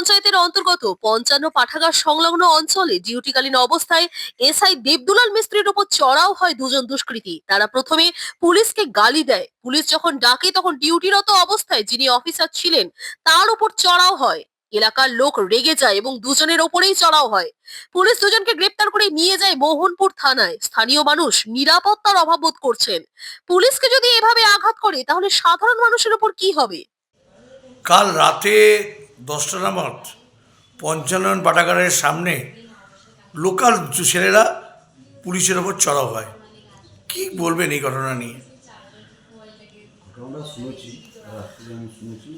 পঞ্চায়েতের অন্তর্গত পঞ্চান্ন পাঠাগার সংলগ্ন অঞ্চলে ডিউটিকালীন অবস্থায় এসআই দেবদুলাল মিস্ত্রির উপর চড়াও হয় দুজন দুষ্কৃতী। তারা প্রথমে পুলিশকে গালি দেয়। পুলিশ যখন ডাকে তখন ডিউটিরত অবস্থায় যিনি অফিসার ছিলেন, তার উপর চড়াও হয়। এলাকার লোক রেগে যায় এবং দুজনের ওপরেই চড়াও হয়। পুলিশ দুজনকে গ্রেপ্তার করে নিয়ে যায় মোহনপুর থানায়। স্থানীয় মানুষ নিরাপত্তার অভাব বোধ করছেন। পুলিশকে যদি এভাবে আঘাত করে, তাহলে সাধারণ মানুষের উপর কি হবে? কাল রাতে দশটা নাগাদ পঞ্চানন পাঠাগারের সামনে লোকাল ছেলেরা পুলিশের ওপর চড়াও হয়। কি বলবেন এই ঘটনা নিয়ে? ঘটনাটা শুনেছি, রাত্রে আমি শুনেছি।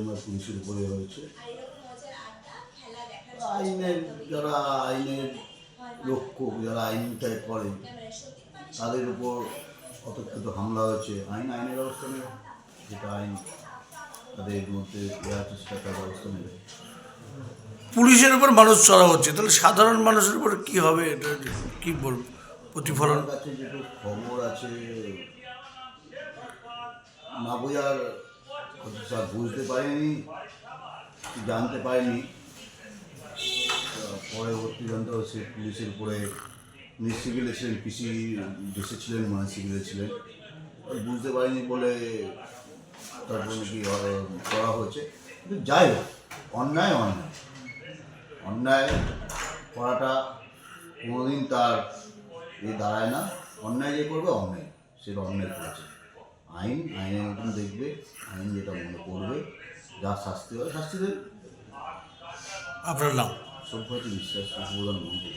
আমার পুলিশের উপরে হয়েছে আইনের যারা আইনের রক্ষক, যারা আইনটা করে, তাদের উপর অতর্কিত হামলা হয়েছে। আইন, আইনের ব্যবস্থা নেবে যেটা আইন তাদের ব্যবস্থা নেবে। পুলিশের উপর মানুষ চড়া হচ্ছে তাহলে সাধারণ মানুষের উপর কি হবে এটা কি বলব প্রতিফলন? কাছে যেটু খবর আছে না বোঝার বুঝতে পারিনি জানতে পারিনি। পরবর্তী হবে সে পুলিশের উপরে উনি সিভিলে ছিলেন পিসি দেশে ছিলেন মানে সিভিলে ছিলেন বুঝতে পারিনি বলে কি করা হয়েছে। কিন্তু যাই হোক অন্যায় অন্যায়। অন্যায় করাটা কোনোদিন তার এ দাঁড়ায় না। অন্যায় যে করবে অন্যায়। সেটা অন্যায় করেছে। আইন আইনের মতন দেখবে আইন যেটা মনে করবে যা শাস্তি হয় শাস্তি দেবে। আপনার নাম? সভ্যতা বিশ্বাস উপপ্রধান মন্ত্রী